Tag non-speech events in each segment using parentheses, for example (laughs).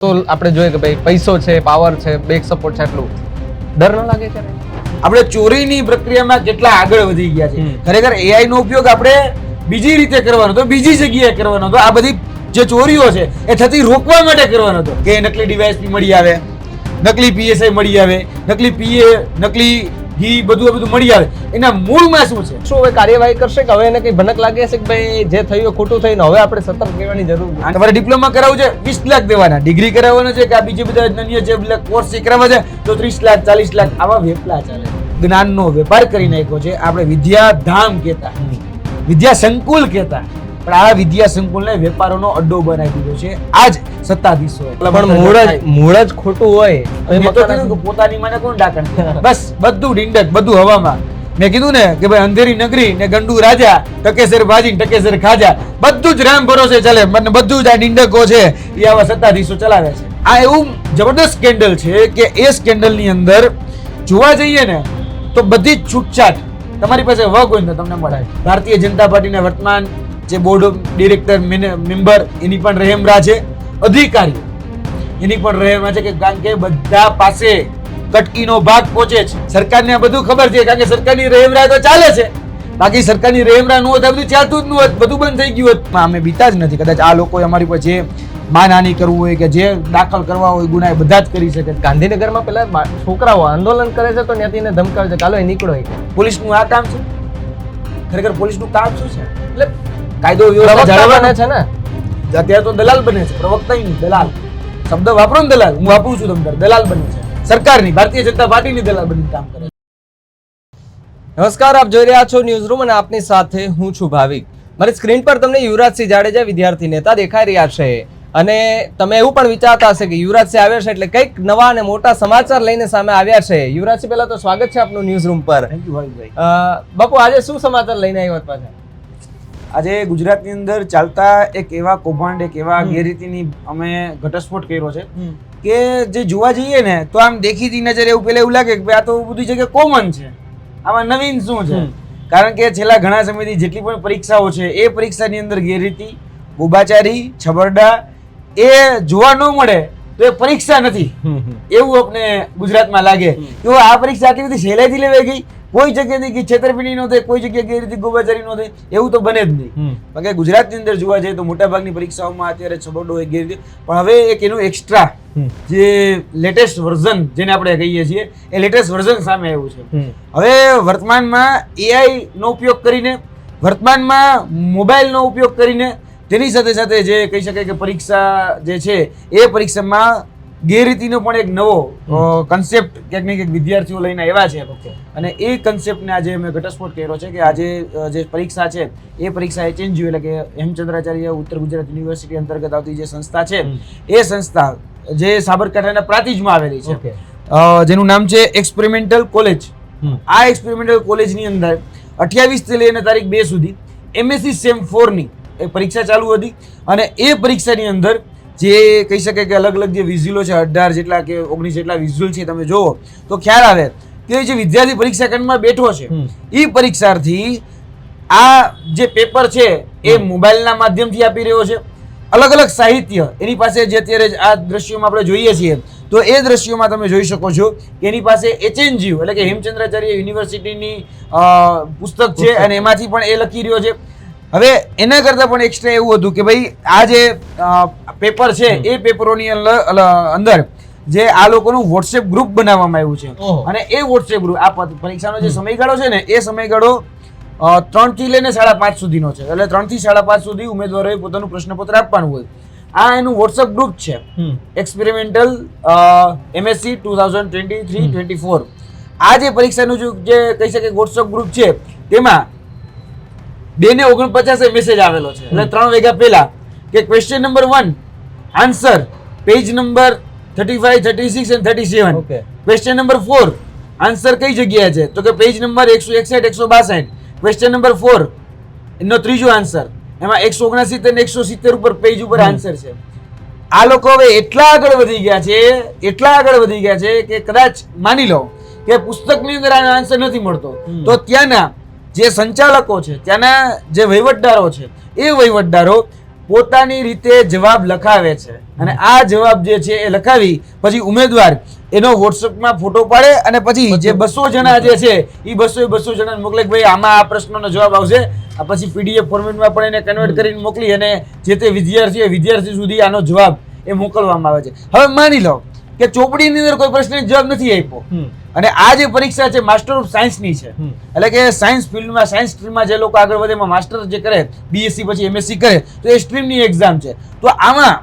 તો આપણે જોઈએ કે ભાઈ પૈસો છે પાવર છે બેક સપોર્ટ છે એટલું ડર ન લાગે છે આપણે ચોરીની પ્રક્રિયામાં કેટલા આગળ વધી ગયા છે. ખરેખર એઆઈ નો ઉપયોગ આપણે બીજી રીતે કરવાનો હતો બીજી જગ્યાએ કરવાનો હતો. આ બધી જે ચોરીઓ છે એ થતી રોકવા માટે કરવાનો હતો. કે નકલી ડિવાઇસ મળી આવે નકલી પીએસઆઈ મળી આવે નકલી પીએ નકલી ઘી બધું બધું મળી આવે. એના મૂળમાં શું છે? શું હવે કાર્યવાહી કરશે કે હવે એને કઈ ભનક લાગે છે કે ભાઈ જે થયું ખોટું થયું હવે આપણે સતર્ક રહેવાની જરૂર છે તમારે ડિપ્લોમા કરાવવું છે વીસ લાખ દેવાના. ડિગ્રી કરાવવાનો છે કે આ બીજી બધા અન્ય જે બધા કોર્સ છે છે તો ત્રીસ લાખ ચાલીસ લાખ આવા વેપલા ચાલે. જ્ઞાનનો વેપાર કરી નાખ્યો છે. આપણે વિદ્યાધામ કહેતા. વિદ્યા સંકુલ કહેતા. પણ આ વિદ્યા સંકુલને વેપારોનો અડ્ડો બનાવી દીધો છે. આજ સત્તાધીશો. પણ મૂળ જ મૂળ જ ખોટું હોય. પોતાની માને કોણ ડાકણ? (laughs) બસ બધું ડીંડક બધું હવામાં. મેં કીધું ને કે ભાઈ અંધેરી નગરી ને ગંડુ રાજા ટકેસર ભાજી ટકેસર ખાજા બધું જ રામ ભરોસે ચાલે મને બધું જ આ ડીંડકો છે એ આવા સત્તાધીશો ચલાવે છે. આ એવું જબરદસ્ત સ્કેન્ડલ છે કે એ સ્કેન્ડલની અંદર જોવા જઈએ ને તો બધી જ છૂટછાટ તમારી પાસે વગ હોય ને તો તમને મળે. ભારતીય જનતા પાર્ટીના વર્તમાન જે બોર્ડ ઓફ ડિરેક્ટર મેમ્બર એની પણ રહેમરા છે અધિકારીઓ એની પણ રહેમરા છે કે કારણ કે બધા પાસે કટકીનો ભાગ પહોંચે છે. સરકારને આ બધું ખબર છે કારણ કે સરકારની રહેમરા તો ચાલે છે. બાકી સરકારની રહેમરા ન હોત આ બધું ચાલતું જ ન હોત બધું બંધ થઈ ગયું હોત. અમે બીતા જ નથી. કદાચ આ લોકો અમારી પર જે માનહાની કરવું હોય કે જે દાખલ કરવા હોય ગુના એ બધા જ કરી શકે. ગાંધીનગરમાં પેલા છોકરાઓ આંદોલન કરે છે તો ત્યાંથી એને ધમકાવે છે ચાલો એ નીકળો પોલીસનું આ કામ છે ખરેખર પોલીસનું કામ શું છે? એટલે કાયદો વ્યવસ્થા બને છે ને? અત્યારે તો દલાલ બને છે પ્રવક્તા નહીં દલાલ. શબ્દ વાપરો ને દલાલ હું વાપરું છું તમને દલાલ બને છે. સરકારની ભારતીય જનતા પાર્ટીની દલાલ બની કામ કરે છે. નમસ્કાર આપ જોઈ રહ્યા છો ન્યૂઝ રૂમ અને આપની સાથે હું છું ભાવિક. મારી સ્ક્રીન પર તમને યુવરાજસિંહ જાડેજા વિદ્યાર્થી નેતા દેખાઈ રહ્યા છે. અને તમે એવું પણ વિચારતા હશે કે યુવરાજસિંહ આવ્યા છે એટલે કંઈક નવા અને મોટા સમાચાર લઈને સામે આવ્યા છે. યુવરાજસિંહ પહેલા તો સ્વાગત છે આપનું ન્યૂઝ રૂમ પર બાપુ આજે શું સમાચાર લઈને આવ્યા પાછા આજે ગુજરાતની અંદર ચાલતા એક એવા કૌભાંડ એક એવા ગેરરીતિની અમે ઘટસ્ફોટ કર્યો છે કે જે જોવા જઈએ ને તો આમ દેખીતી નજરે એવું પેલા એવું લાગે કે આ તો બધી જગ્યાએ કોમન છે. આમાં નવીન શું છે? કારણ કે છેલ્લા ઘણા સમયથી જેટલી પણ પરીક્ષાઓ છે એ પરીક્ષાની અંદર ગેરરીતિ ગોબાચારી છબરડા એ જોવા ન મળે તો એ પરીક્ષા નથી. એવું આપણે ગુજરાતમાં લાગે. તો આ પરીક્ષા આટલી બધી સહેલાઈથી લેવાઈ ગઈ. કોઈ જગ્યાએથી છેતરપિંડી નો થાય કોઈ જગ્યાએ રીતે ગોબાચારી નો થાય એવું તો બને જ નહીં. કારણ કે ગુજરાતની અંદર જોવા જઈએ તો મોટાભાગની પરીક્ષાઓમાં અત્યારે છબરડો હોય ગેર પણ હવે એક એનું એક્સ્ટ્રા જે લેટેસ્ટ વર્ઝન જેને આપણે કહીએ છીએ એ લેટેસ્ટ વર્ઝન સામે આવ્યું છે. હવે વર્તમાનમાં એઆઈ નો ઉપયોગ કરીને વર્તમાનમાં મોબાઈલનો ઉપયોગ કરીને તેની સાથે સાથે જે કહી શકાય કે પરીક્ષા જે છે એ પરીક્ષામાં ગેરરીતિનો પણ એક નવો કન્સેપ્ટ ક્યાંક ને ક્યાંક વિદ્યાર્થીઓ લઈને આવ્યા છે. અને એ કન્સેપ્ટને આજે મેં ઘટસ્ફોટ કર્યો છે કે આજે જે પરીક્ષા છે એ પરીક્ષા એચએનજીયુ એટલે કે હેમચંદ્રાચાર્ય ઉત્તર ગુજરાત યુનિવર્સિટી અંતર્ગત આવતી જે સંસ્થા છે એ સંસ્થા જે સાબરકાંઠાના પ્રાતિજમાં આવેલી છે. જેનું નામ છે એક્સપેરિમેન્ટલ કોલેજ. આ એક્સપેરિમેન્ટલ કોલેજની અંદર અઠ્યાવીસથી લઈને તારીખ બે સુધી એમએસસી સેમ ફોરની એ પરીક્ષા ચાલુ હતી અને એ પરીક્ષાની અંદર જે કહી શકે કે અલગ અલગ જે વિઝ્યુલો છે અઢાર જેટલા કે ઓગણીસ જેટલા વિઝ્યુલ છે તમે જોવો તો ખ્યાલ આવે કે જે વિદ્યાર્થી પરીક્ષા કેન્દ્રમાં બેઠો છે એ પરીક્ષાર્થી આ જે પેપર છે એ મોબાઈલના માધ્યમથી આપી રહ્યો છે. અલગ અલગ સાહિત્ય એની પાસે જે અત્યારે આ દ્રશ્યોમાં આપણે જોઈએ છીએ તો એ દ્રશ્યોમાં તમે જોઈ શકો છો કે એની પાસે એચએનજીયુ એટલે કે હેમચંદ્રાચાર્ય યુનિવર્સિટીની પુસ્તક છે અને એમાંથી પણ એ લખી રહ્યો છે. હવે એના કરતાં પણ એક્સ્ટ્રા એવું હતું કે ભાઈ આ જે પેપર છે એ પેપરોની અંદર- અંદર જે આ લોકોનું વોટ્સએપ ગ્રુપ બનાવવામાં આવ્યું છે. અને એ વોટ્સએપ ગ્રુપ આ પરીક્ષાનો જે સમયગાળો છે ને એ સમયગાળો ત્રણથી લઈને સાડા પાંચ સુધીનો છે. એટલે ત્રણથી સાડા પાંચ સુધી ઉમેદવારોએ પોતાનું પ્રશ્નપત્ર આપવાનું હોય. આ એનું વોટ્સએપ ગ્રુપ છે. Experimental MSc two thousand twenty three twenty four આ જે પરીક્ષાનું જે કહી શકે વોટ્સએપ ગ્રુપ છે તેમાં બે ને ઓગણપચાસે મેસેજ આવેલો છે. એટલે ત્રણ વાગ્યા પહેલા કે question number one answer page number thirty five thirty six and thirty seven. Question number four answer કઈ જગ્યાએ છે? તો કે પેજ નંબર એકસો એકસઠ એકસો બાસઠ. ક્વેશ્ચન નંબર ફોર એનો ત્રીજો આન્સર એમાં એકસો ઓગણસિત્તેર ને એકસો સિત્તેર ઉપર પેજ ઉપર આન્સર છે. આ લોકો હવે એટલા આગળ વધી ગયા છે એટલા આગળ વધી ગયા છે કે કદાચ માની લો કે પુસ્તકની અંદર આનો આન્સર નથી મળતો. તો ત્યાંના જે સંચાલકો છે ત્યાંના જે વહીવટદારો છે એ વહીવટદારો પોતાની રીતે જવાબ લખાવે છે. અને આ જવાબ જે છે એ લખાવી પછી ઉમેદવાર એનો વોટ્સઅપમાં ફોટો પાડે અને પછી જે બસો જણા જે છે એ બસો બસો જણાને મોકલે કે ભાઈ આમાં આ પ્રશ્નનો જવાબ આવશે. આ પછી પીડીએફ ફોર્મેટમાં પણ એને કન્વર્ટ કરીને મોકલી અને જે તે વિદ્યાર્થી વિદ્યાર્થી સુધી આનો જવાબ એ મોકલવામાં આવે છે. હવે માની લો કે ચોપડીની અંદર કોઈ પ્રશ્ન જવાબ નથી આપ્યો. અને આ જે પરીક્ષા છે માસ્ટર ઓફ સાયન્સની છે. એટલે કે સાયન્સ ફિલ્ડમાં સાયન્સ સ્ટ્રીમમાં જે લોકો આગળ વધે એમાં માસ્ટર જે કરે બીએસસી પછી એમએસસી કરે તો એ સ્ટ્રીમની એક્ઝામ છે. તો આમાં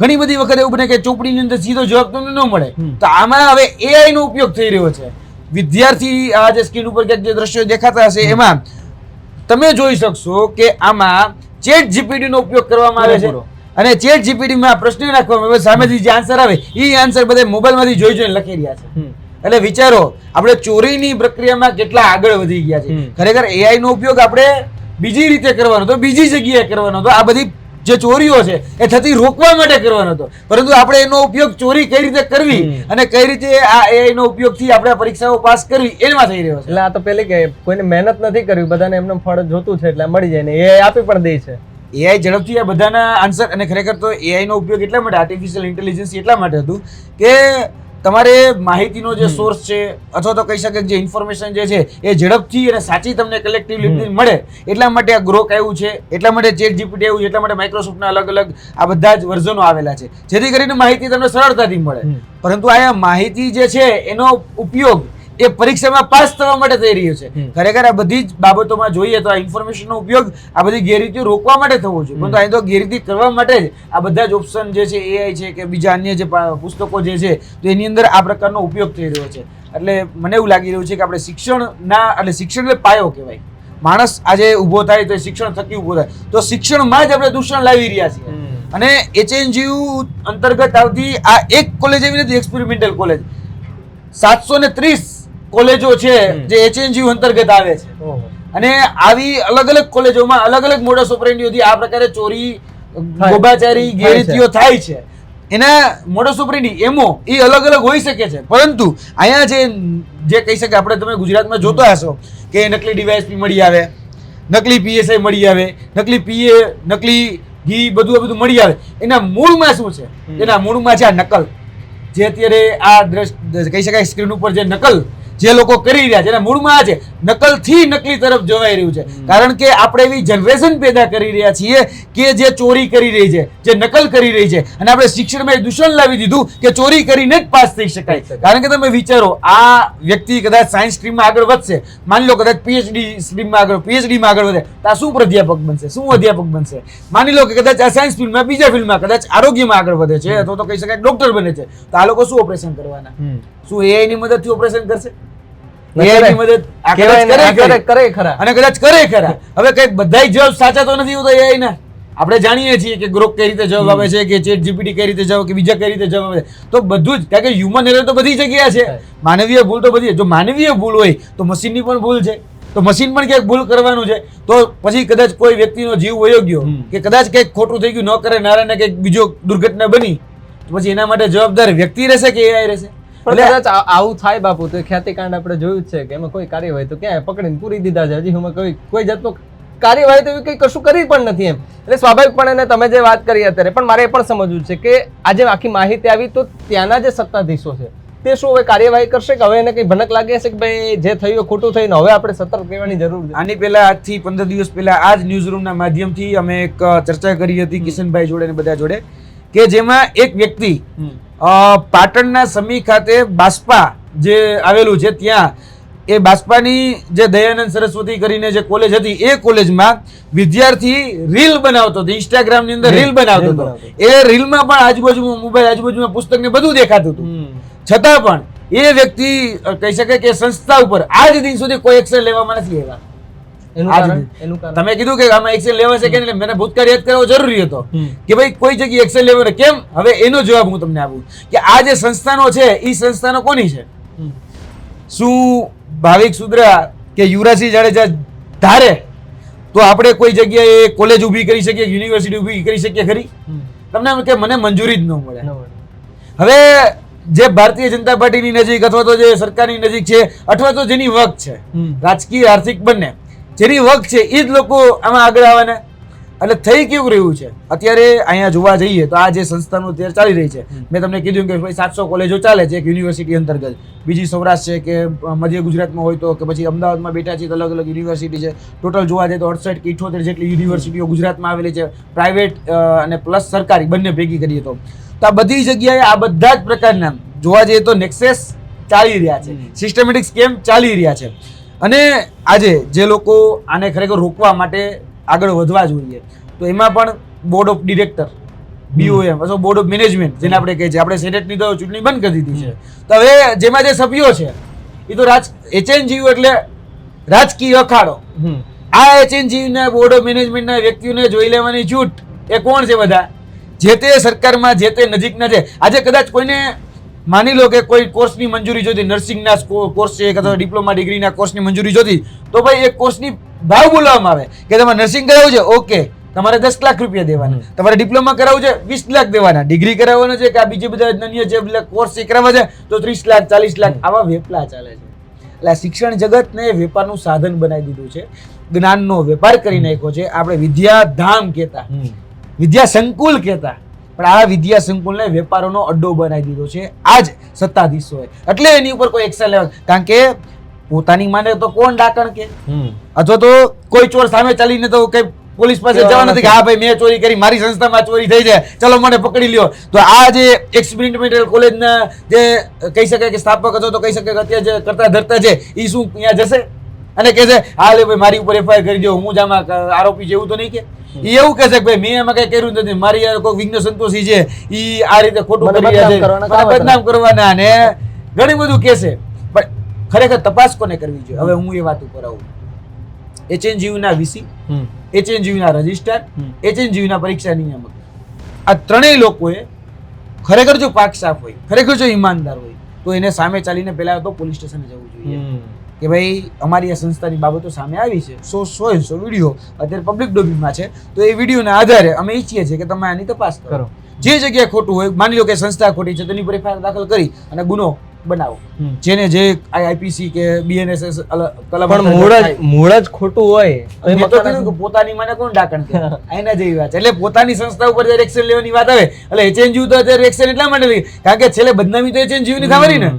ઘણી બધી વખત એવું બને કે ચોપડીની અંદર સીધો જવાબ તમને ન મળે. તો આમાં હવે એઆઈ નો ઉપયોગ થઈ રહ્યો છે. વિદ્યાર્થી આ જે સ્ક્રીન ઉપર ક્યાંક જે દ્રશ્યો દેખાતા હશે એમાં તમે જોઈ શકશો કે આમાં ચેટ જીપીટી નો ઉપયોગ કરવામાં આવે છે. અને ચેટ જીપીટીમાં પ્રશ્ન નાખવામાં આવે સામેથી જે આન્સર આવે એ આન્સર બધા મોબાઈલમાંથી જોઈ જોઈને લખી રહ્યા છે. એટલે વિચારો આપણે ચોરીની પ્રક્રિયામાં કેટલા આગળ વધી ગયા છે. ખરેખર એઆઈ નો ઉપયોગ આપણે બીજી રીતે કરવાનો હતો બીજી જગ્યાએ કરવાનો હતો. આ બધી જે ચોરીઓ છે એ થતી રોકવા માટે કરવાનો હતો. પરંતુ આપણે એનો ઉપયોગ ચોરી કઈ રીતે કરવી અને કઈ રીતે આ એઆઈ નો ઉપયોગથી આપણે પરીક્ષાઓ પાસ કરવી એમાં થઈ રહ્યો છે. એટલે આ તો પેલી કે કોઈને મહેનત નથી કરવી બધાને એમને ફળ જોતું છે એટલે મળી જાય ને. એ આપી પણ દે છે. એઆઈ ઝડપથી આ બધાના આન્સર અને ખરેખર તો એઆઈનો ઉપયોગ એટલા માટે આર્ટિફિશિયલ ઇન્ટેલિજન્સ એટલા માટે હતું કે તમારે માહિતીનો જે સોર્સ છે અથવા તો કહી શકે જે ઇન્ફોર્મેશન જે છે એ ઝડપથી અને સાચી તમને કલેક્ટિવલી મળે એટલા માટે આ ગ્રોક આવ્યું છે એટલા માટે ચેટ જીપીટી આવ્યું છે એટલા માટે માઇક્રોસોફ્ટના અલગ અલગ આ બધા જ વર્ઝનો આવેલા છે. જેથી કરીને માહિતી તમને સરળતાથી મળે. પરંતુ આ માહિતી જે છે એનો ઉપયોગ એ પરીક્ષામાં પાસ થવા માટે થઈ રહ્યો છે. ખરેખર આ બધી જ બાબતોમાં જોઈએ તો આ ઇન્ફોર્મેશનનો ઉપયોગ આ બધી ગેરરીતિઓ રોકવા માટે થવો જોઈએ. પરંતુ અહીં તો ગેરરીતિ કરવા માટે જ આ બધા જ ઓપ્શન જે છે એઆઈ છે કે બીજા અન્ય જે પુસ્તકો જે છે તો એની અંદર આ પ્રકારનો ઉપયોગ થઈ રહ્યો છે. એટલે મને એવું લાગી રહ્યું છે કે આપણે શિક્ષણના એટલે શિક્ષણ એટલે પાયો કહેવાય. માણસ આજે ઊભો થાય તો શિક્ષણ થકી ઊભો થાય. તો શિક્ષણમાં જ આપણે દૂષણ લાવી રહ્યા છીએ. અને એચએનજીયુ અંતર્ગત આવતી આ એક કોલેજ એવી નથી એક્સપેરિમેન્ટલ કોલેજ સાતસો ને ત્રીસ કોલેજો છે. જે એચએનજીયુ અંતર્ગત આવે છે. અને આવી અલગ અલગ કોલેજોમાં અલગ અલગ મોડસ ઓપરેન્ડીઓથી આ પ્રકારે ચોરી. ગોબાચારી. ગેરરીતિઓ થાય છે. એના મોડસ ઓપરેન્ડી એમો એ અલગ અલગ હોઈ શકે છે. પરંતુ અહીંયા જે જે કહી શકે આપણે તમે ગુજરાતમાં જોતા હશો કે નકલી ડીવાયએસપી મળી આવે નકલી પીએસઆઈ મળી આવે નકલી પીએ નકલી ઘી બધું આ બધું મળી આવે. એના મૂળમાં શું છે? એના મૂળમાં છે આ નકલ. જે અત્યારે આ દ્રશ કહી શકાય સ્ક્રીન ઉપર જે નકલ જે લોકો કરી રહ્યા છે એના મૂળમાં આ છે નકલથી નકલી તરફ જોવાઈ રહ્યું છે. કારણ કે આપણે એવી જનરેશન પેદા કરી રહ્યા છીએ કે જે ચોરી કરી રહી છે જે નકલ કરી રહી છે. અને આપણે શિક્ષણમાં એ દૂષણ લાવી દીધું કે ચોરી કરીને જ પાસ થઈ શકાય. કારણ કે તમે વિચારો આ વ્યક્તિ કદાચ સાયન્સ સ્ટ્રીમમાં આગળ વધશે માની લો કદાચ પીએચડી સ્ટ્રીમમાં આગળ પીએચડીમાં માં આગળ વધે તો આ શું પ્રાધ્યાપક બનશે? શું અધ્યાપક બનશે? માની લો કે કદાચ આ સાયન્સ ફિલ્ડમાં બીજા ફિલ્ડમાં કદાચ આરોગ્યમાં આગળ વધે છે અથવા તો કહી શકાય ડોક્ટર બને છે તો આ લોકો શું ઓપરેશન કરવાના. શું AI ની મદદથી ઓપરેશન કરશે? અને કદાચ કરે ખરા. હવે કઈ જવાબ સાચા તો નથી હોતા ના. આપણે જાણીએ છીએ કે ગ્રોક કઈ રીતે જવાબ આવે છે કે ચેટ જીપીટી કઈ રીતે જવાબ કે બીજા કઈ રીતે જવાબ છે. તો બધું જ કારણ કે હ્યુમન એરર તો બધી જગ્યાએ છે. માનવીય ભૂલ તો બધી જો માનવીય ભૂલ હોય તો મશીનની પણ ભૂલ છે. તો મશીન પણ ક્યાંક ભૂલ કરવાનું છે. તો પછી કદાચ કોઈ વ્યક્તિનો જીવ વયો ગયો કે કદાચ કંઈક ખોટું થઈ ગયું ન કરે નારાયણ કંઈક બીજો દુર્ઘટના બની તો પછી એના માટે જવાબદાર વ્યક્તિ રહેશે કે એઆઈ રહેશે? પણ એટલે કદાચ આવું થાય બાપુ તો ખ્યાતિકાંડ આપણે જોયું જ છે કે એમાં કોઈ કાર્યવાહી તો ક્યાં પકડીને પૂરી દીધા છે. હજી હું કોઈ કોઈ જાતનો કાર્યવાહી તો એવી કંઈ કશું કરી પણ નથી એમ. એટલે સ્વાભાવિકપણે તમે જે વાત કરી અત્યારે પણ મારે એ પણ સમજવું છે કે આજે આખી માહિતી આવી તો ત્યાંના જે સત્તાધીશો છે તે શું હવે કાર્યવાહી કરશે કે હવે એને કંઈ ભનક લાગે છે કે ભાઈ જે થયું ખોટું થયું ને હવે આપણે સતર્ક રહેવાની જરૂર છે? આની પહેલા આજથી પંદર દિવસ પહેલા આ જ ન્યૂઝરૂમના માધ્યમથી અમે એક ચર્ચા કરી હતી કિશનભાઈ જોડે ને બધા જોડે કે જેમાં એક વ્યક્તિ પાટણના સમી ખાતે બાસ્પા જે આવેલું છે ત્યાં એ બાસ્પાની જે દયાનંદ સરસ્વતી કરીને જે કોલેજ હતી એ કોલેજમાં વિદ્યાર્થી રીલ બનાવતો હતો ઇન્સ્ટાગ્રામની અંદર રીલ બનાવતો હતો. એ રીલમાં પણ આજુબાજુમાં મોબાઈલ આજુબાજુમાં પુસ્તક ને બધું દેખાતું હતું. છતાં પણ એ વ્યક્તિ કહી શકાય કે સંસ્થા ઉપર આજ દિન સુધી કોઈ એક્શન લેવામાં નથી આવ્યા. તમે કીધું કે આમાં એક્સેલ લેવા છે કે નહીં મને ભૂતકાળ યાદ કરવો જરૂરી હતો. કે ભાઈ કોઈ જગ્યાએ એક્શન લેવાનું કેમ? હવે એનો જવાબ હું તમને આપું. કે આ જે સંસ્થાનો છે એ સંસ્થાનો કોની છે? શું ભાવિક સુદ્રા કે યુવરાજસિંહ જાડેજા ધારે? તો આપણે કોઈ જગ્યાએ કોલેજ ઊભી કરી શકીએ યુનિવર્સિટી ઊભી કરી શકીએ ખરી? તમને કે મને મંજૂરી જ ન મળે. હવે જે ભારતીય જનતા પાર્ટીની નજીક અથવા તો જે સરકારની નજીક છે અથવા તો જેની વક છે રાજકીય આર્થિક બંને જેની વક છે એ જ લોકો આમાં આગળ આવવાના. એટલે થઈ કેવું રહ્યું છે? અત્યારે અહીંયા જોવા જઈએ તો આ જે સંસ્થાનું અત્યારે ચાલી રહી છે મેં તમને કીધું કે ભાઈ સાતસો કોલેજો ચાલે છે એક યુનિવર્સિટી અંતર્ગત. બીજી સૌરાષ્ટ્ર છે કે મધ્ય ગુજરાતમાં હોય તો કે પછી અમદાવાદમાં બેઠા છે અલગ અલગ યુનિવર્સિટી છે. ટોટલ જોવા જઈએ તો અડસઠ કે ઇઠોતેર જેટલી યુનિવર્સિટીઓ ગુજરાતમાં આવેલી છે. પ્રાઇવેટ અને પ્લસ સરકારી બંને ભેગી કરીએ તો. તો આ બધી જગ્યાએ આ બધા જ પ્રકારના જોવા જઈએ તો નેક્સેસ ચાલી રહ્યા છે. સિસ્ટમેટિક સ્કેમ ચાલી રહ્યા છે? અને આજે જે લોકો આને ખરેખર રોકવા માટે આગળ વધવા જોઈએ તો એમાં પણ બોર્ડ ઓફ ડિરેક્ટર બીઓએમ અથવા બોર્ડ ઓફ મેનેજમેન્ટ જેને આપણે કહીએ છીએ. આપણે સેનેટની તો ચૂંટણી બંધ કરી દીધી છે. તો હવે જેમાં જે સભ્યો છે એ તો રાજ એચએનજીયુ એટલે રાજકીય અખાડો. આ એચએનજીયુના બોર્ડ ઓફ મેનેજમેન્ટના વ્યક્તિઓને જોઈ લેવાની છૂટ એ કોણ છે બધા? જે તે સરકારમાં જે તે નજીકના છે. આજે કદાચ કોઈને માની લો કે કોઈ કોર્સની મંજૂરી જોતી નર્સિંગના કોર્સ છે અથવા ડિપ્લોમા ડિગ્રીના કોર્સની મંજૂરી જોતી તો ભાઈ એ કોર્સની ભાવ બોલાવવામાં આવે કે તમારે નર્સિંગ કરાવવું છે ઓકે તમારે દસ લાખ રૂપિયા દેવાના. તમારે ડિપ્લોમા કરાવવું છે વીસ લાખ દેવાના. ડિગ્રી કરાવવાનો છે કે આ બીજે બધા અન્ય જે કોર્સ છે કરાવવા છે તો ત્રીસ લાખ ચાલીસ લાખ આવા વેપલા ચાલે છે. એટલે શિક્ષણ જગતને વેપારનું સાધન બનાવી દીધું છે. જ્ઞાનનો વેપાર કરી નાખ્યો છે. આપણે વિદ્યાધામ કહેતા. વિદ્યા સંકુલ કહેતા. પણ આ વિદ્યા સંકુલને વેપારોનો અડ્ડો બનાવી દીધો છે. આ જ સત્તાધીશોએ એટલે એની ઉપર કોઈ એક્શન લેવા કારણ કે પોતાની માને તો કોણ ડાકણ કે? અથવા તો કોઈ ચોર સામે ચાલીને તો કઈ પોલીસ પાસે જવા નથી કે. હા ભાઈ મેં ચોરી કરી મારી સંસ્થામાં ચોરી થઈ છે. ચલો મને પકડી લ્યો. તો આ જે એક્સપેરિમેન્ટલ કોલેજના જે કહી શકાય કે સ્થાપક હતો તો કહી શકાય કે અત્યારે જે કરતા ધરતા છે એ શું અહીંયા જશે? અને કહે છે હા લે ભાઈ મારી ઉપર એફઆઈઆર કરી દો હું જ આમાં આરોપી એવું તો નહીં કે. એવું કહે છે કે ભાઈ મેં એમાં કઈ કર્યું નથી. મારી કોઈ વિઘ્ન સંતોષી છે એ આ રીતે ખોટું કરી રહ્યા છે. બદનામ કરવાના ને ઘણી બધું કહેશે પણ ખરેખર તપાસ કોને કરવી જોઈએ? હવે હું એ વાત ઉપર આવું. એચએનજીયુના વીસી એચએનજીયુના રજિસ્ટ્રાર એચએનજીયુના પરીક્ષા નિયામક. આ ત્રણેય લોકોએ ખરેખર જો પાક સાફ હોય ખરેખર જો ઈમાનદાર હોય તો એને સામે ચાલીને પહેલા તો પોલીસ સ્ટેશને જવું જોઈએ. કે ભાઈ અમારી આ સંસ્થાની બાબતો સામે આવી છે. સો સો સો વીડિયો અત્યારે પબ્લિક ડોમેનમાં છે. તો એ વિડીયોના આધારે અમે ઈચ્છીએ છીએ કે તમે આની તપાસ કરો. જે જગ્યાએ ખોટું હોય માની લો કે સંસ્થા ખોટી છે તેની પર એફઆઈઆર દાખલ કરી અને ગુનો બનાવો. જેને જે આઈપીસી કે બીએનએસએસ કલમ પણ મૂળ મૂળ જ ખોટું હોય તો મેં તો કે પોતાની મને કોણ ડાકણ કે? (laughs) એના જેવી વાત છે. એટલે પોતાની સંસ્થા ઉપર જ્યારે એક્શન લેવાની વાત આવે એટલે એચએનજીયુ તો અત્યારે એક્શન એટલા માટે કારણ કે છેલ્લે બદનામી તો એચએનજીયુ ની ખબર ને.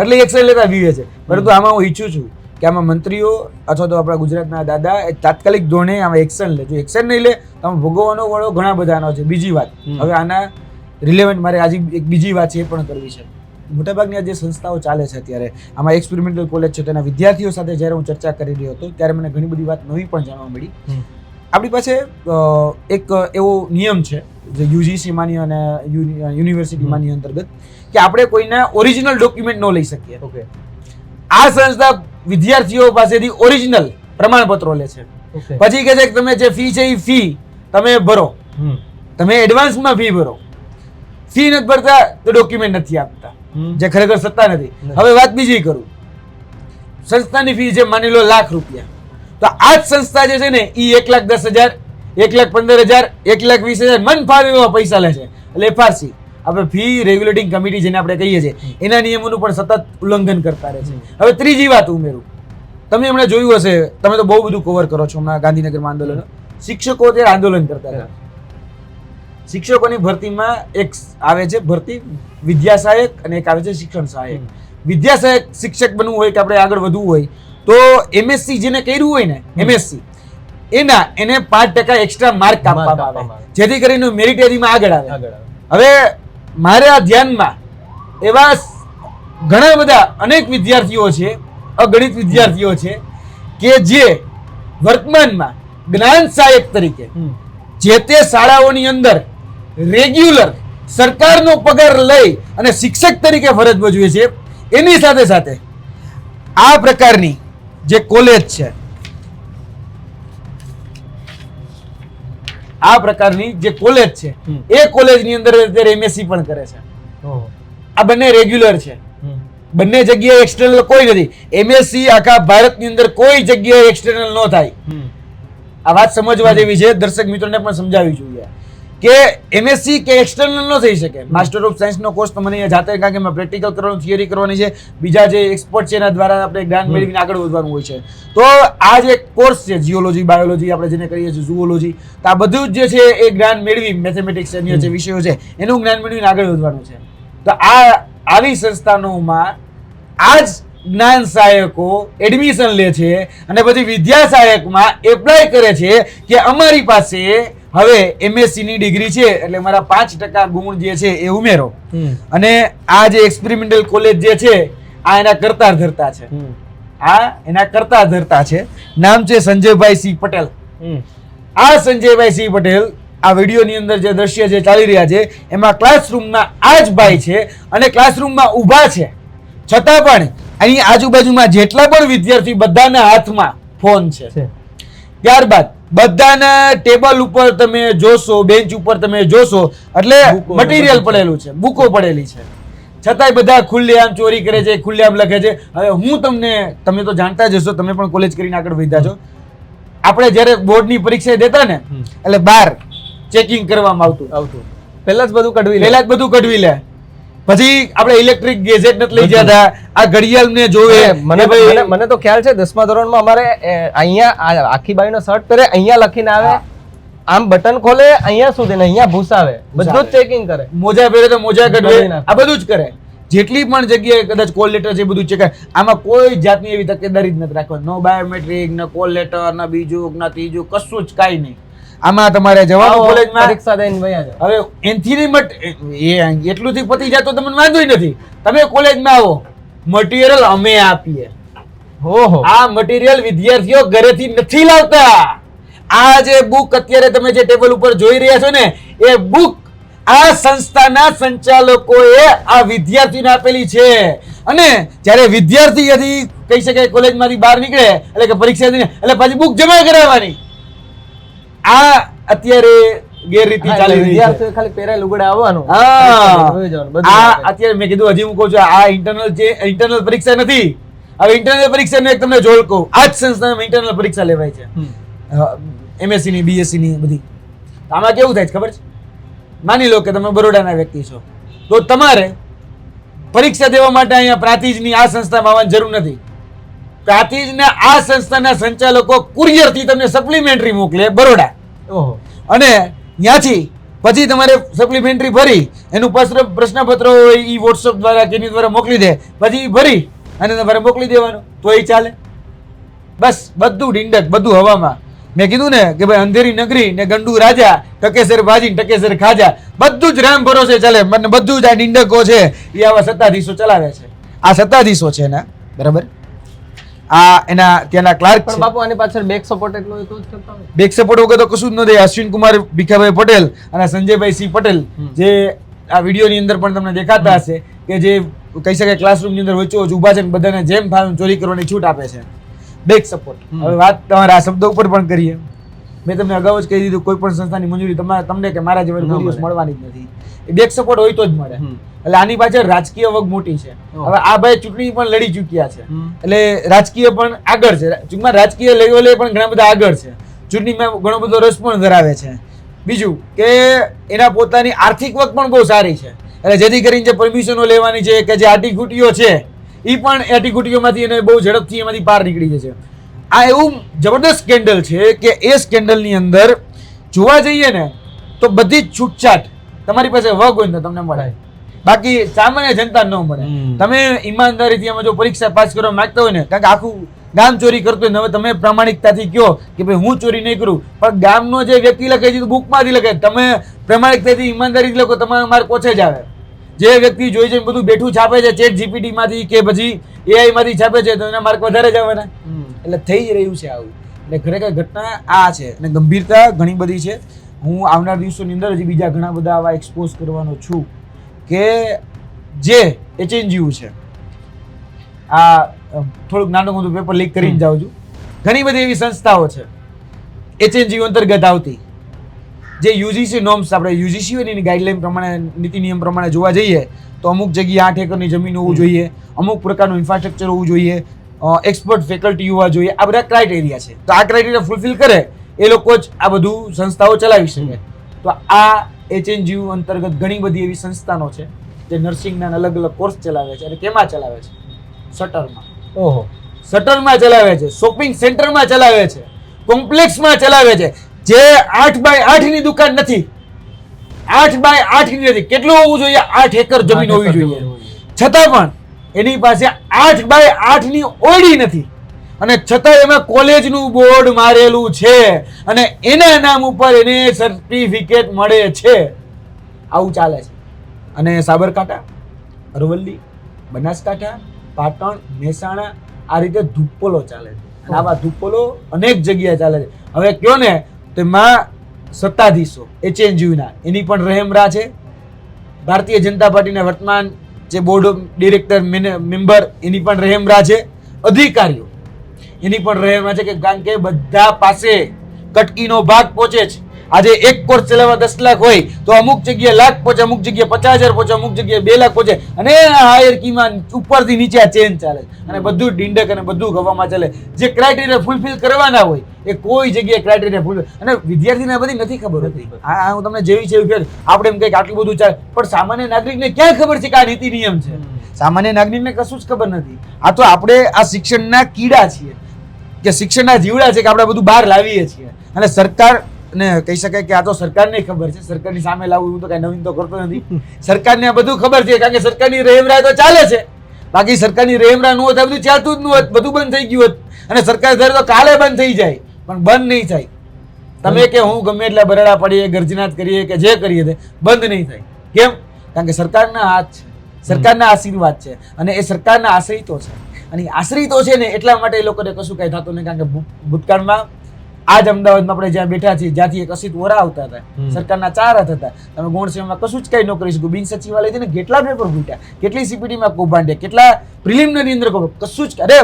એટલે એક્શન લેતા બીવે છે. પરંતુ આમાં હું ઈચ્છું છું કે આમાં મંત્રીઓ અથવા તો આપણા ગુજરાતના દાદા એ તાત્કાલિક ધોરણે આમાં એક્શન લે. જો એક્શન નહીં લે તો આમાં ભોગવવાનો વાળો ઘણા બધાનો છે. બીજી વાત હવે આના રિલેવન્ટ મારે આજે એક બીજી વાત છે એ પણ કરવી છે. મોટાભાગની જે સંસ્થાઓ ચાલે છે અત્યારે આમાં એક્સપેરિમેન્ટલ કોલેજ છે તેના વિદ્યાર્થીઓ સાથે જ્યારે હું ચર્ચા કરી રહ્યો હતો ત્યારે મને ઘણી બધી વાત નવી પણ જાણવા મળી. આપણી પાસે એક એવો નિયમ છે જે યુજીસી માની અને યુનિ- યુનિવર્સિટી માની અંતર્ગત કે આપણે કોઈના ઓરિજિનલ ડોક્યુમેન્ટ ન લઈ શકીએ. ઓકે આ સંસ્થા વિદ્યાર્થીઓ પાસેથી ઓરિજિનલ પ્રમાણપત્રો લે છે. પછી કહે છે કે તમે જે ફી છે એ ફી તમે ભરો. તમે એડવાન્સમાં ફી ભરો. ફી નથી ભરતા તો ડોક્યુમેન્ટ નથી આપતા. જે ખરેખર સત્તા નથી. હવે વાત બીજી કરું. સંસ્થાની ફી છે માની લો લાખ રૂપિયા. તો આ જ સંસ્થા જે છે ને એ એક લાખ દસ હજાર એક લાખ પંદર હજાર એક લાખ વીસ હજાર મન ફાવે એવા પૈસા લે છે. એટલે એફઆરસી આપણે ફી રેગ્યુલેટિંગ કમિટી જેને આપણે કહીએ છીએ એના નિયમોનું પણ સતત ઉલ્લંઘન કરતા રહે છે. હવે ત્રીજી વાત ઉમેરું. તમે હમણાં જોયું હશે તમે તો બહુ બધું કવર કરો છો હમણાં ગાંધીનગરમાં આંદોલન. શિક્ષકો અત્યારે આંદોલન કરતા હતા શિક્ષકોની ભરતીમાં એક આવે છે ભરતી વિદ્યા સહાયક અને એક આવે છે શિક્ષણ સહાયક. વિદ્યા સહાયક શિક્ષક બનવું હોય કે આપણે આગળ વધવું હોય તો એમએસસી જેને કર્યું હોય ને એમએસસી એના એને પાંચ ટકા એક્સ્ટ્રા માર્ક આપવામાં આવે. જેથી કરીને મેરિટ યાદીમાં આગળ આવે. આગળ આવે. હવે મારા ધ્યાનમાં એવા ઘણા બધા અનેક વિદ્યાર્થીઓ છે અગણિત વિદ્યાર્થીઓ છે કે જે વર્તમાનમાં જ્ઞાન સહાયક તરીકે. જે તે શાળાઓની અંદર રેગ્યુલર સરકારનો પગાર લઈ અને શિક્ષક તરીકે ફરજ ભજવે છે એની સાથે સાથે આ પ્રકારની જે કોલેજ છે આ પ્રકારની જે કોલેજ છે એ એ કોલેજની અંદર અત્યારે એમએસસી પણ કરે છે. આ બંને રેગ્યુલર છે. બંને જગ્યાએ એક્સટર્નલ કોઈ નથી. એમએસસી આખા ભારતની અંદર કોઈ જગ્યાએ એક્સટર્નલ ન થાય. આ વાત સમજવા જેવી છે. દર્શક મિત્રોને પણ સમજાવવી જોઈએ. કે એમએસસી કે એક્સટર્નલ ન થઈ શકે. માસ્ટર ઓફ સાયન્સનો કોર્સ તો મને અહીંયા જાતે કારણ કે મેં પ્રેક્ટિકલ કરવાનું થિયરી કરવાની છે. બીજા જે એક્સપર્ટ છે એના દ્વારા આપણે જ્ઞાન મેળવીને આગળ વધવાનું હોય છે. તો આ જે કોર્સ છે જીઓલોજી બાયોલોજી આપણે જેને કહીએ છીએ ઝુઓલોજી તો આ બધું જ જે છે એ જ્ઞાન મેળવી મેથેમેટિક્સ અન્ય જે વિષયો છે એનું જ્ઞાન મેળવીને આગળ વધવાનું છે. તો આ આવી સંસ્થાનોમાં આ જ જ્ઞાન સહાયકો એડમિશન લે છે અને પછી વિદ્યા સહાયકમાં એપ્લાય કરે છે કે અમારી પાસે હવે એમએસસી ની ડિગ્રી છે એટલે મારા પાંચ ટકા ગુણ જે છે એ ઉમેરો. અને આ જે એક્સપેરિમેન્ટલ કોલેજ જે છે આ એના કરતા ધરતા છે. આ એના કરતા ધરતા છે. નામ છે સંજયભાઈ સિંહ પટેલ. આ સંજયભાઈ સિંહ પટેલ આ વિડીયોની અંદર જે દ્રશ્ય જે ચાલી રહ્યા છે એમાં ક્લાસરૂમના આ જ ભાઈ છે અને ક્લાસરૂમમાં ઊભા છે. છતાં પણ અહીં આજુબાજુમાં જેટલા પણ વિદ્યાર્થી બધાના હાથમાં ફોન છે. ત્યારબાદ બધાના ટેબલ ઉપર તમે જોશો બેન્ચ ઉપર તમે જોશો એટલે મટીરિયલ પડેલું છે બુકો પડેલી છે. છતાંય બધા ખુલ્લેઆમ ચોરી કરે છે ખુલ્લેઆમ લખે છે. હવે હું તમને તમે તો જાણતા જ હશો તમે પણ કોલેજ કરીને આગળ વધ્યા છો. આપણે જ્યારે બોર્ડની પરીક્ષા દેતા ને એટલે બાર ચેકિંગ કરવામાં આવતું. આવતું. પહેલા જ બધું કઢવી. પહેલા જ બધું કઢવી લે. પછી આપણે ઇલેક્ટ્રિક ગેજેટ નથી લઈ. જતા આ ઘડિયાળ ને જોવે મને ભાઈ મને તો ખ્યાલ છે દસમા ધોરણમાં અમારે અહીંયા આખી બાઈનો શર્ટ પહેરે અહીંયા લખીને આવે આમ બટન ખોલે અહીંયા સુધી ને અહીંયા ભૂસાવે બધું જ ચેકિંગ કરે. મોજા પહેરે તો મોજા કઢવે. આ બધું જ કરે. જેટલી પણ જગ્યાએ કદાચ કોલ લેટર છે બધું ચેક આમાં કોઈ જાતની એવી તકેદારી જ નથી રાખવાની. નો બાયોમેટ્રિક ન કોલ લેટર ન બીજું ન ત્રીજું કશું જ કાંઈ નહીં. આમાં તમારે જવાનું કોલેજમાં. પરીક્ષા દઈને વયા. હવે એનથી નહીં મટ એ એટલું થી પતી જાય તો તમને વાંધો નથી. તમે કોલેજમાં આવો. મટીરિયલ અમે આપીએ. ઓહો. આ મટીરિયલ વિદ્યાર્થીઓ ઘરેથી નથી લાવતા. આ જે બુક અત્યારે તમે જે ટેબલ ઉપર જોઈ રહ્યા છો ને એ બુક આ સંસ્થાના સંચાલકોએ આ વિદ્યાર્થીને આપેલી છે. અને જ્યારે વિદ્યાર્થી કહી શકાય કોલેજમાંથી બહાર નીકળે એટલે કે પરીક્ષા દઈને એટલે પછી બુક જમા કરાવવાની. આ અત્યારે ગેરરીતિ ચાલી રહી છે. ખાલી પહેરેલ ઉગડે આવવાનું. હા. આ અત્યારે મેં કીધું હજી હું કહું છું આ ઇન્ટરનલ જે ઇન્ટરનલ પરીક્ષા નથી હવે ઇન્ટરનલ પરીક્ષા એક તમને જોડ કહું. આ જ સંસ્થામાં ઇન્ટરનલ પરીક્ષા લેવાય છે. એમએસસી ની બીએસસી ની બધી. આમાં કેવું થાય છે ખબર છે? માની લો કે તમે બરોડાના વ્યક્તિ છો. તો તમારે પરીક્ષા દેવા માટે અહીંયા પ્રાતિજની આ સંસ્થામાં આવવાની જરૂર નથી. પ્રાતિજના આ સંસ્થાના સંચાલકો કુરિયરથી તમને સપ્લિમેન્ટરી મોકલે બરોડા. અને ત્યાંથી પછી તમારે સપ્લિમેન્ટરી ભરી, એનું પ્રશ્ન પ્રશ્નપત્ર હોય એ વોટ્સઅપ દ્વારા કે દ્વારા મોકલી દે, પછી ભરી અને તમારે મોકલી દેવાનું. તો એ ચાલે. બસ, બધું ઢીંડક બધું હવામાં. મેં કીધું ને કે ભાઈ અંધેરી નગરી ને ગંડુ રાજા, ટકેસર ભાજી ટકેસર ખાજા, બધું જ રામ ભરોસે ચાલે. મને બધું જ આ ડીંડકો છે એ આવા સત્તાધીશો ચલાવે છે. આ સત્તાધીશો છે ને બરાબર? આ એના ત્યાંના ક્લાર્ક છે. બાપુ આની પાછળ બેક સપોર્ટ એટલો એટલો જ કરતા હોય. બેક સપોર્ટ વગર તો કશું જ નથી અશ્વિન કુમાર ભીખાભાઈ પટેલ અને સંજયભાઈ સિંહ પટેલ જે આ વિડીયોની અંદર પણ તમને દેખાતા હશે કે જે કહી શકાય ક્લાસરૂમની અંદર વચ્ચો ઊભા છે બધાને જેમ ફાવે ચોરી કરવાની છૂટ આપે છે. બેક સપોર્ટ હવે વાત તમારા આ શબ્દો ઉપર પણ કરીએ. મેં તમને અગાઉ જ કહી દીધું કોઈ પણ સંસ્થાની મંજૂરી તમારે તમને કે મારા જેવા. મળવાની જ નથી. બેક સપોર્ટ હોય તો જ મળે. એટલે આની પાછળ રાજકીય વગ મોટી છે. હવે આ ભાઈ ચૂંટણી પણ લડી ચૂક્યા છે. એટલે રાજકીય પણ આગળ છે. ટૂંકમાં રાજકીય લેવલે પણ ઘણા બધા આગળ છે. ચૂંટણીમાં ઘણો બધો રસ પણ ધરાવે છે. બીજું કે એના પોતાની આર્થિક વક પણ બહુ સારી છે. એટલે જેથી કરીને જે પરમિશનો લેવાની છે કે જે આટીઘૂટીઓ છે એ પણ આટીઘૂટીઓમાંથી એને બહુ ઝડપથી એમાંથી પાર નીકળી જશે. આ એવું જબરદસ્ત સ્કેન્ડલ છે કે એ સ્કેન્ડલની અંદર જોવા જઈએ ને તો બધી જ છૂટછાટ તમારી પાસે વગ હોય ને તો તમને મળે. બાકી સામાન્ય જનતા ન મળે. તમે ઈમાનદારીથી અમે જો પરીક્ષા પાસ કરવા માંગતા હોય ને કારણ કે આખું ગામ ચોરી કરતો હોય હવે તમે પ્રામાણિકતાથી કહો કે ભાઈ હું ચોરી નહીં કરું. પણ ગામનો જે વ્યક્તિ લખે છે બુકમાંથી લખે. તમે પ્રામાણિકતાથી ઈમાનદારીથી લખો તમારા માર્ક ઓછે જ આવે. જે વ્યક્તિ જોઈ છે બધું બેઠું છાપે છે ચેટ જીપીટીમાંથી કે પછી એઆઈ માંથી છાપે છે તો એના માર્ક વધારે જ આવે ને એટલે થઈ જ રહ્યું છે આવું. એટલે ખરેખર ઘટના આ છે અને ગંભીરતા ઘણી બધી છે. હું આવનાર દિવસોની અંદર હજી બીજા ઘણા બધા આવા એક્સપોઝ કરવાનો છું. કે જે એચએનજીયુ છે. આ થોડુંક નાનું મોટું પેપર લીક કરીને જાઉં છું. ઘણી બધી એવી સંસ્થાઓ છે. એચએનજીયુ અંતર્ગત આવતી. જે યુજીસી નોર્મ્સ આપણે યુજીસી હોય એની ગાઈડલાઈન પ્રમાણે નીતિ નિયમ પ્રમાણે જોવા જઈએ તો અમુક જગ્યાએ આઠ એકરની જમીન હોવું જોઈએ અમુક પ્રકારનું ઇન્ફ્રાસ્ટ્રક્ચર હોવું જોઈએ એક્સપર્ટ ફેકલ્ટી હોવા જોઈએ આ બધા ક્રાઇટેરિયા છે. તો આ ક્રાઇટેરિયા ફૂલફિલ કરે એ લોકો જ આ બધું સંસ્થાઓ ચલાવી શકે. તો આ એચએનજીયુ અંતર્ગત ઘણી બધી એવી સંસ્થાનો છે જે નર્સિંગના અલગ અલગ કોર્સ ચલાવે છે. અને કેમાં ચલાવે છે? શટરમાં. ઓહો. શટરમાં ચલાવે છે. શોપિંગ સેન્ટરમાં ચલાવે છે. કોમ્પ્લેક્સમાં ચલાવે છે. જે આઠ બાય આઠની દુકાન નથી. આઠ બાય આઠની નથી. કેટલું હોવું જોઈએ? આઠ એકર જમીન હોવી જોઈએ. છતાં પણ એની પાસે આઠ બાય આઠની ઓરડી નથી. અને છતાં એમાં કોલેજનું બોર્ડ મારેલું છે અને એના નામ ઉપર એને સર્ટિફિકેટ મળે છે. આવું ચાલે છે. અને સાબરકાંઠા, અરવલ્લી, બનાસકાંઠા, પાટણ, મહેસાણા આ રીતે ધુપ્પોલો ચાલે છે. આવા ધુપ્પોલો અનેક જગ્યાએ ચાલે છે. હવે કયો ને તેમાં સત્તાધીશો, એચએનજીયુના, એની પણ રહેમરા છે. ભારતીય જનતા પાર્ટીના વર્તમાન જે બોર્ડ ઓફ ડિરેક્ટર મેમ્બર, એની પણ રહેમરા છે. અધિકારીઓ એની પણ રહેમરા છે કે કારણ કે બધા પાસે કટકીનો ભાગ પહોંચે છે. આજે એક કોર્સ ચલાવવા દસ લાખ હોય તો અમુક જગ્યાએ લાખ પહોંચે અમુક જગ્યાએ પચાસ હજાર પહોંચે અમુક જગ્યાએ બે લાખ પહોંચે અને હાયર કીમાં ઉપરથી નીચે આ ચેન ચાલે અને બધું ડિંડક અને બધું ગવામાં ચાલે જે ક્રાઇટેરિયા ફૂલફિલ કરવાના હોય એ કોઈ જગ્યાએ ક્રાઇટેરિયા ફૂલ અને વિદ્યાર્થીને બધી નથી ખબર હોતી. આ હું તમને જેવી છે એવી ફેર આપણે એમ કંઈક આટલું બધું ચાલે. પણ સામાન્ય નાગરિકને ક્યાં ખબર છે કે આ નીતિ નિયમ છે? સામાન્ય નાગરિકને કશું જ ખબર નથી. આ તો આપણે આ શિક્ષણના કીડા છીએ. કે શિક્ષણના જીવડા છે કે આપણે બધું બહાર લાવીએ છીએ. અને સરકાર ને કહી શકાય કે આ તો સરકારને ખબર છે. સરકારની સામે લાવવું હું તો કઈ નવીન તો કરતો નથી. સરકારને આ બધું ખબર છે કારણ કે સરકારની રહેમરા તો ચાલે છે. બાકી સરકારની રહેમરા ન હોત આ બધું ચાલતું જ ન હોત. બધું બંધ થઈ ગયું હોત. અને સરકાર ધારે તો કાલે બંધ થઈ જાય. પણ બંધ નહીં થાય. તમે કે હું ગમે એટલા બરાડા પડીએ ગર્જનાત કરીએ કે જે કરીએ તે, બંધ નહીં થાય. કેમ? કારણ કે સરકારના હાથ છે. સરકારના આશીર્વાદ છે. અને એ સરકારના આશ્રિતો છે. અને આશ્રિતો છે ને એટલા માટે એ લોકોને કશું કઈ થતું નહીં કારણ કે ભૂતકાળમાં આજ અમદાવાદમાં આપણે જ્યાં બેઠા છીએ જ્યાંથી એક અસિત વોરા આવતા હતા સરકારના ચાર હાથ હતા. તમે ગૌણ કશું જ કઈ ન કરી શકું. બિન સચિવાલય ને કેટલા પેપર ફૂટ્યા કેટલી સીપીટીમાં કૌભાંડે કેટલા પ્રિલિમિનરી અંદર કશું જ અરે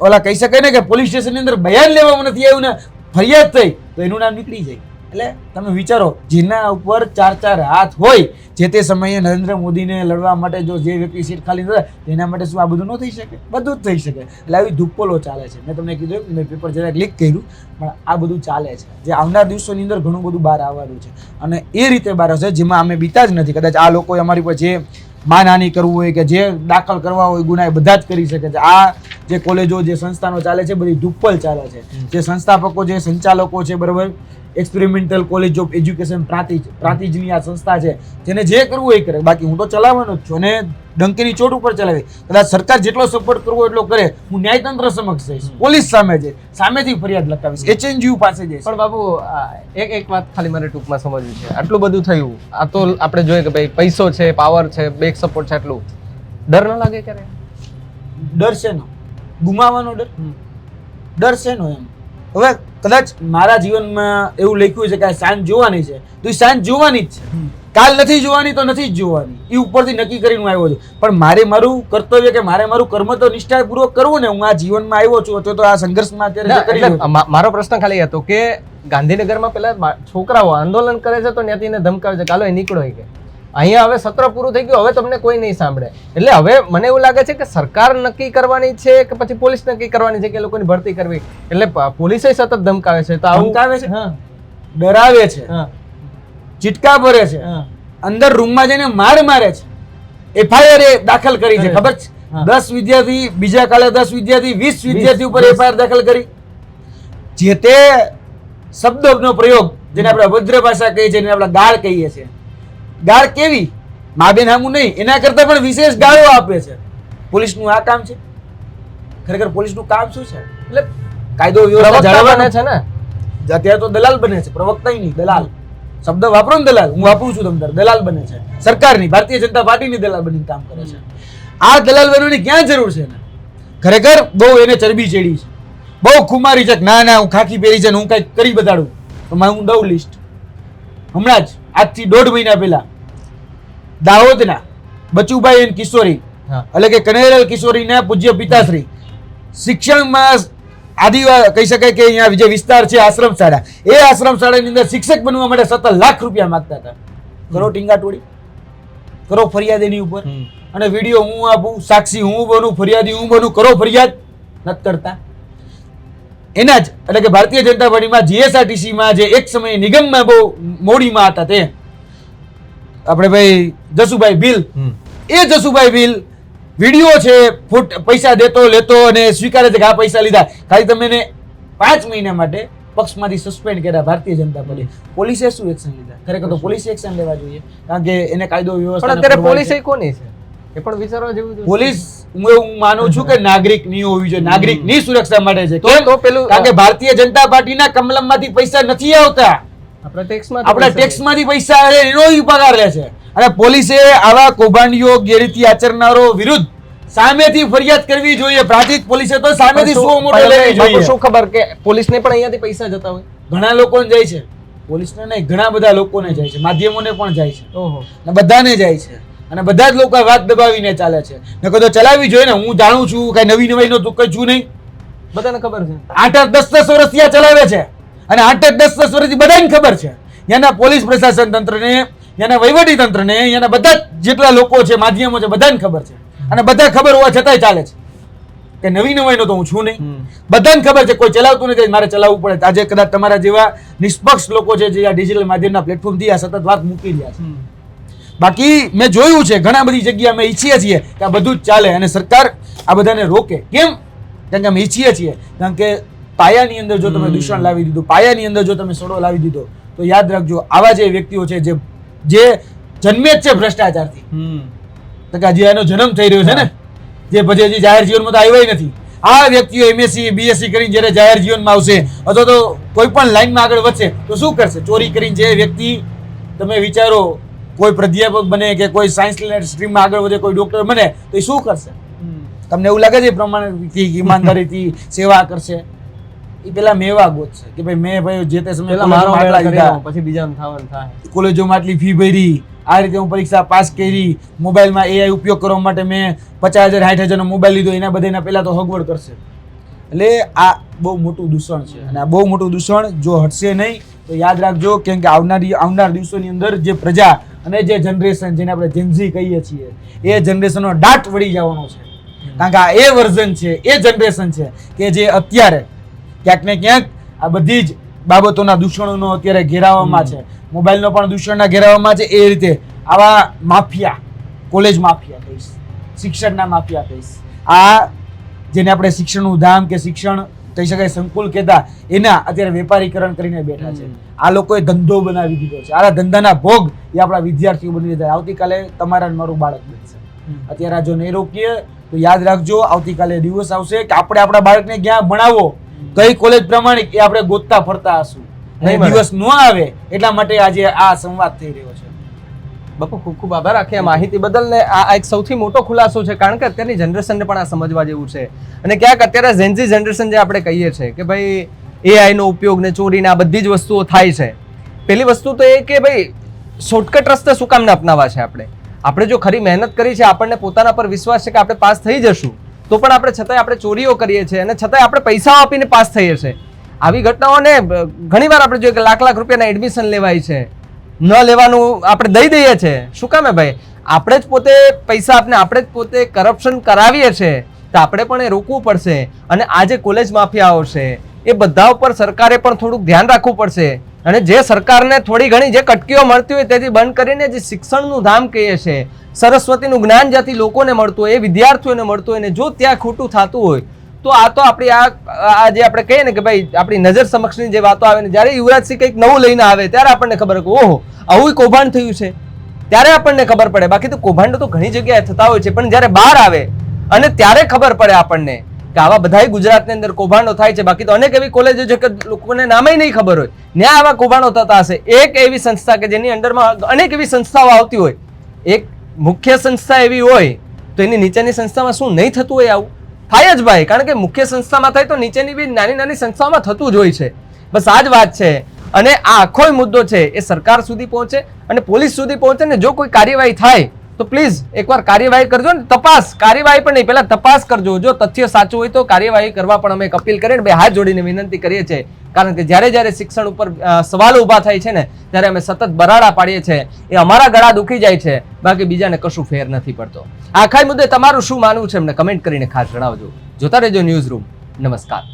ઓલા કહી શકાય ને કે પોલીસ સ્ટેશનની અંદર બયાન લેવામાં નથી આવ્યું ને ફરિયાદ થઈ તો એનું નામ નીકળી જાય. એટલે તમે વિચારો જેના ઉપર ચાર ચાર હાથ હોય જે તે સમયે નરેન્દ્ર મોદીને લડવા માટે જો જે વ્યક્તિ સીટ ખાલી ન થાય એના માટે શું આ બધું ન થઈ શકે? બધું જ થઈ શકે. એટલે આવી ધુપ્પોલો ચાલે છે. મેં તમને કીધું મેં પેપર જરા ક્લિક કર્યું પણ આ બધું ચાલે છે. જે આવનાર દિવસોની અંદર ઘણું બધું બહાર આવવાનું છે. અને એ રીતે બહાર આવશે જેમાં અમે બીતા જ નથી. કદાચ આ લોકોએ અમારી પર જે માનહાની કરવું હોય કે જે દાખલ કરવા હોય ગુના એ બધા જ કરી શકે છે. આ જે કોલેજો જે સંસ્થાનો ચાલે છે બધી ધુપ્પલ ચાલે છે. જે સંસ્થાપકો જે સંચાલકો છે બરાબર? Experimental college of education Prantij પ્રાતિજની આ સંસ્થા છે. જેને જે કરવું હોય એ કરે. બાકી હું તો ચલાવવાનો જ છું અને ડંકીની ચોટ ઉપર ચલાવી કદાચ સરકાર જેટલો સપોર્ટ કરવો એટલો કરે હું ન્યાયતંત્ર સમક્ષ જઈશ. પોલીસ સામે જઈશ. સામેથી ફરિયાદ લખાવીશ. એચએનજીયુ પાસે જઈશ. પણ બાબુ એક એક વાત ખાલી મારે ટૂંકમાં સમજવી છે. આટલું બધું થયું. આ તો આપણે જોઈએ કે ભાઈ પૈસો છે પાવર છે બેક સપોર્ટ છે આટલું. ડર ન લાગે ક્યારે ડર શેનો ગુમાવાનો ડર? ડર શેનો એમ. હવે કદાચ મારા જીવનમાં એવું લખ્યું છે કે આ સાંજ જોવાની છે તો એ સાંજ જોવાની જ છે. કાલ નથી જોવાની તો નથી જ જોવાની. એ ઉપરથી નક્કી કરીને હું આવ્યો છું. પણ મારે મારું કર્તવ્ય કે મારે મારું કર્મ તો નિષ્ઠાપૂર્વક કરવું ને હું આ જીવનમાં આવ્યો છું અથવા તો આ સંઘર્ષમાં અત્યારે મારો પ્રશ્ન ખાલી હતો કે ગાંધીનગરમાં પેલા છોકરાઓ આંદોલન કરે છે તો ત્યાંથી એને ધમકાવે છે. કાલો એ નીકળો કે. અહીંયા હવે સત્ર પૂરું થઈ ગયું હવે તમને કોઈ નહીં સાંભળે. એટલે હવે મને એવું લાગે છે કે સરકાર નક્કી કરવાની છે કે પછી પોલીસ નક્કી કરવાની છે કે લોકોની ભરતી કરવી? એટલે પોલીસે સતત ધમકાવે છે તો ધમકાવે છે? ડરાવે છે. ચિટકા ભરે છે. અંદર રૂમમાં જઈને માર મારે છે. એફઆઈઆર એ દાખલ કરી છે ખબર છે? દસ વિદ્યાર્થી બીજા કાલે દસ વિદ્યાર્થી વીસ વિદ્યાર્થી ઉપર. એફઆઈઆર દાખલ કરી. જે તે શબ્દોનો પ્રયોગ જેને આપણે અભદ્ર ભાષા કહીએ છીએ જેને આપણે ગાળ કહીએ છીએ. ગાળ કેવી? મા બેન હામું નહીં. એના કરતા પણ વિશેષ ગાળો આપે છે. પોલીસનું આ કામ છે? ખરેખર પોલીસનું કામ શું છે? એટલે કાયદો વ્યવસ્થા જાળવવાના બને છે ને? અત્યારે તો દલાલ બને છે. પ્રવક્તા નહીં દલાલ. શબ્દ વાપરો ને દલાલ. હું વાપરું છું તમને. દલાલ બને છે. સરકારની ભારતીય જનતા પાર્ટીની દલાલ બનીને કામ કરે છે. આ દલાલ બનવાની ક્યાં જરૂર છે એને? ખરેખર બહુ એને ચરબી ચડી છે. બહુ ખુમારી છે ના ના હું ખાખી પહેરી છે ને હું કંઈક કરી બતાડું. તો મારે હું દઉં લિસ્ટ હમણાં જ આજથી દોઢ મહિના પહેલા દાહોદના બચુભાઈ એન કિશોરી એટલે કે કનૈયાલાલ કિશોરીના પૂજ્ય પિતાશ્રી શિક્ષણમાં આદિવા કહી શકાય કે અહીંયા જે વિસ્તાર છે આશ્રમ શાળા એ આશ્રમ શાળાની અંદર શિક્ષક બનવા માટે સત્તર લાખ રૂપિયા માંગતા હતા. કરો ટીંગા ટોળી કરો ફરિયાદ એની ઉપર અને વીડિયો હું આપું સાક્ષી હું બનું ફરિયાદી હું બનું કરો ફરિયાદ નથી કરતા. એના જ એટલે કે ભારતીય જનતા પાર્ટીમાં જીએસઆરટીસીમાં જે એક સમયે નિગમમાં બહુ મોડીમાં હતા તે આપણે ભાઈ જસુભાઈ બિલ એ જસુભાઈ બિલ વીડિયો છે ફૂટ પૈસા દેતો લેતો અને સ્વીકારે છે કે આ પૈસા લીધા. ખાલી તમે એને પાંચ મહિના માટે પક્ષમાંથી સસ્પેન્ડ કર્યા ભારતીય જનતા પાર્ટી. પોલીસે શું એક્શન લીધા? ખરેખર તો પોલીસે એક્શન લેવા જોઈએ કારણ કે એને કાયદો વ્યવસ્થા અત્યારે પોલીસ એ કોની છે? એ પણ વિચારવા જેવું પોલીસ હું એવું માનું છું કે નાગરિકની હોવી જોઈએ. નાગરિકની સુરક્ષા માટે છે. તો- પેલું- કારણ કે ભારતીય જનતા પાર્ટીના કમલમમાંથી પૈસા નથી આવતા. આપણા ટેક્સમાં આપણા ટેક્સમાંથી પૈસા આવે એનો પગાર લે છે. અને પોલીસે આવા કૌભાંડીઓ ગેરરીતિ આચરનારો વિરુદ્ધ સામેથી ફરિયાદ કરવી જોઈએ. પ્રાંતિક પોલીસે તો સામેથી સો મોટો લેવી જોઈએ. શું ખબર કે પોલીસને પણ અહીંયાથી પૈસા જતા હોય? ઘણા લોકોને જાય છે. પોલીસને નહીં ઘણા બધા લોકોને જાય છે. માધ્યમોને પણ જાય છે. ઓહો. બધાને જાય છે. અને બધા જ લોકો વાત દબાવીને ચાલે છે. ને કદો ચલાવી જોઈએ ને. હું જાણું છું કઈ નવી નવી નો કઈ છું નહીં. બધાને ખબર છે. આઠ આઠ દસ દસ વર્ષથી આ ચલાવે છે. અને આઠ આઠ દસ દસ વર્ષથી બધાને ખબર છે. ત્યાંના પોલીસ પ્રશાસન તંત્રને ત્યાંના વહીવટી તંત્રને ત્યાંના બધા જેટલા લોકો છે માધ્યમો છે બધાને ખબર છે. અને બધા ખબર હોવા છતાંય ચાલે છે. કે નવી નવાઈનો તો હું છું નહીં. બધાને ખબર છે કોઈ ચલાવતું નથી મારે ચલાવવું પડે. આજે કદાચ તમારા જેવા નિષ્પક્ષ લોકો છે જે આ ડિજિટલ માધ્યમના પ્લેટફોર્મથી આ સતત વાત મૂકી રહ્યા છે. બાકી મેં જોયું છે ઘણા બધી જગ્યા અમે ઈચ્છીએ છીએ કે આ બધું જ ચાલે અને સરકાર આ બધાને રોકે. કેમ? કારણ કે અમે ઈચ્છીએ છીએ. કારણ કે પાયાની અંદર જો તમે દૂષણ લાવી દીધું પાયાની અંદર જો તમે સડો લાવી દીધો તો યાદ રાખજો આવા જે વ્યક્તિઓ છે જે જે જન્મે જ છે ભ્રષ્ટાચારથી. હમ. તો કે હજી એનો જન્મ થઈ રહ્યો છે ને? જે પછી હજી જાહેર જીવનમાં તો આવ્યા નથી. આ વ્યક્તિઓ એમએસસી બીએસસી કરીને જ્યારે જાહેર જીવનમાં આવશે અથવા તો કોઈ પણ લાઈનમાં આગળ વધશે તો શું કરશે? ચોરી કરીને જે વ્યક્તિ તમે વિચારો કોઈ પ્રાધ્યાપક બને કે કોઈ સાયન્સ સ્ટ્રીમમાં આગળ વધે કોઈ ડોક્ટર બને તો એ શું કરશે? તમને એવું લાગે છે એ પ્રમાણે ઈમાનદારીથી સેવા કરશે? એ પેલા મેવા ગોતશે કે ભાઈ મેં ભાઈ જે તે સમયે મારો આટલા લીધા. પછી બીજાનું થવાનું થાય. કોલેજોમાં આટલી ફી ભરી આ રીતે હું પરીક્ષા પાસ કરી મોબાઈલમાં એઆઈ ઉપયોગ કરવા માટે મેં પચાસ હજાર સાઠ હજારનો મોબાઈલ લીધો એના બધાના પહેલાં તો હગવડ કરશે. એટલે આ બહુ મોટું દૂષણ છે અને આ બહુ મોટું દૂષણ જો હટશે નહીં તો યાદ રાખજો કેમ કે આવનારી આવનાર દિવસોની અંદર જે પ્રજા અને જે જનરેશન જેને આપણે જેન્ઝી કહીએ છીએ એ જનરેશનનો દાટ વળી જવાનો છે. કારણ કે આ એ વર્ઝન છે એ જનરેશન છે કે જે અત્યારે ક્યાંક ને ક્યાંક આ બધી જ બાબતોના દૂષણોનો અત્યારે ઘેરાવામાં છે. મોબાઈલનો પણ દૂષણના ઘેરાવામાં છે એ રીતે આવા માફિયા કોલેજ માફિયા કહીશ શિક્ષણના માફિયા કહીશ. આ જેને આપણે શિક્ષણનું ધામ કે શિક્ષણ કહી શકાય સંકુલ કહેતા એના અત્યારે વેપારીકરણ કરીને બેઠા છે. આ લોકોએ ધંધો બનાવી દીધો છે. આ ધંધાના ભોગ એ આપણા વિદ્યાર્થીઓ બની લીધા આવતીકાલે તમારા મારું બાળક બનશે. અત્યારે આ જો નહીં રોકીએ તો યાદ રાખજો આવતીકાલે દિવસ આવશે કે આપણે આપણા બાળકને ક્યાં ભણાવો? કઈ કોલેજ પ્રમાણે એ આપણે ગોતતા ફરતા હશું. દિવસ ન આવે એટલા માટે આજે આ સંવાદ થઈ રહ્યો છે. બાપુ, ખૂબ ખૂબ આભાર. આખી આ માહિતી બદલ ને આ એક સૌથી મોટો ખુલાસો છે, કારણ કે અત્યારની જનરેશનને પણ આ સમજવા જેવું છે. અને ક્યાંક અત્યારે ઝેન્ઝી જનરેશન જે આપણે કહીએ છીએ કે ભાઈ એઆઈનો ઉપયોગ ને ચોરી ને આ બધી જ વસ્તુઓ થાય છે. પેલી વસ્તુ તો એ કે ભાઈ શોર્ટકટ રસ્તે શું કામને અપનાવવા છે આપણે? આપણે જો ખરી મહેનત કરી છે, આપણને પોતાના પર વિશ્વાસ છે કે આપણે પાસ થઈ જશું, તો પણ આપણે છતાંય આપણે ચોરીઓ કરીએ છીએ અને છતાંય આપણે પૈસા આપીને પાસ થઈએ છીએ. આવી ઘટનાઓને ઘણીવાર આપણે જોઈએ કે લાખ લાખ રૂપિયાના એડમિશન લેવાય છે. ન લેવાનું આપણે દઈ દઈએ છીએ શું કામે ભાઈ? આપણે જ પોતે પૈસા આપને આપણે જ પોતે કરપ્શન કરાવીએ છીએ તો આપણે પણ એ રોકવું પડશે અને આ જે કોલેજ માફિયાઓ છે, એ બધા ઉપર સરકારે પણ થોડુંક ધ્યાન રાખવું પડશે. અને જે સરકારને થોડી ઘણી જે કટકીઓ મળતી હોય તેથી બંધ કરીને જે શિક્ષણનું ધામ કહીએ છે, સરસ્વતીનું જ્ઞાન જ્યાંથી લોકોને મળતું હોય, એ વિદ્યાર્થીઓને મળતું હોય ને જો ત્યાં ખોટું થતું હોય તો આ તો આપણી આ જે આપણે કહીએ ને કે ભાઈ, આપણી નજર સમક્ષની જે વાતો આવે ને, જ્યારે યુવરાજસિંહ કંઈક નવું લઈને આવે, ત્યારે આપણને ખબર કે, ઓહો, આવું કૌભાંડ થયું છે. ત્યારે આપણને ખબર પડે. બાકી તો કૌભાંડો તો ઘણી જગ્યાએ થતા હોય છે, પણ જ્યારે બહાર આવે, અને ત્યારે ખબર પડે આપણને કે આવા બધાય ગુજરાતની અંદર કૌભાંડો થાય છે. બાકી તો અનેક એવી કોલેજો છે કે લોકોને નામે નહીં ખબર હોય. ત્યાં આવા કૌભાંડો થતા હશે. એક એવી સંસ્થા કે જેની અંડરમાં અનેક એવી સંસ્થાઓ આવતી હોય. એક મુખ્ય સંસ્થા એવી હોય, તો એની નીચેની સંસ્થામાં શું નહીં થતું હોય આવું? થાય જ ભાઈ, કારણ કે મુખ્ય સંસ્થામાં થાય તો નીચેની બી નાની નાની સંસ્થાઓમાં થતું જ હોય છે. બસ આ જ વાત છે. અને આ આખો મુદ્દો છે, એ સરકાર સુધી પહોંચે અને પોલીસ સુધી પહોંચે ને જો કોઈ કાર્યવાહી થાય, તો પ્લીઝ એકવાર કાર્યવાહી કરજો ને તપાસ. કાર્યવાહી પણ નહીં, પહેલાં તપાસ કરજો. જો તથ્ય સાચું હોય તો કાર્યવાહી કરવા પણ અમે અપીલ કરીને બે હાથ જોડીને વિનંતી કરીએ છીએ. કારણ કે જ્યારે જ્યારે શિક્ષણ ઉપર સવાલ ઊભા થાય છે ને, ત્યારે અમે સતત બરાડા પાડીએ છીએ. એ અમારા ગળા દુખી જાય છે. બાકી બીજાને કશું ફેર નથી પડતો. આખાય મુદ્દે તમારું શું માનવું છે એમને કમેન્ટ કરીને ખાસ જણાવજો. જોતા રહેજો ન્યૂઝ રૂમ. નમસ્કાર.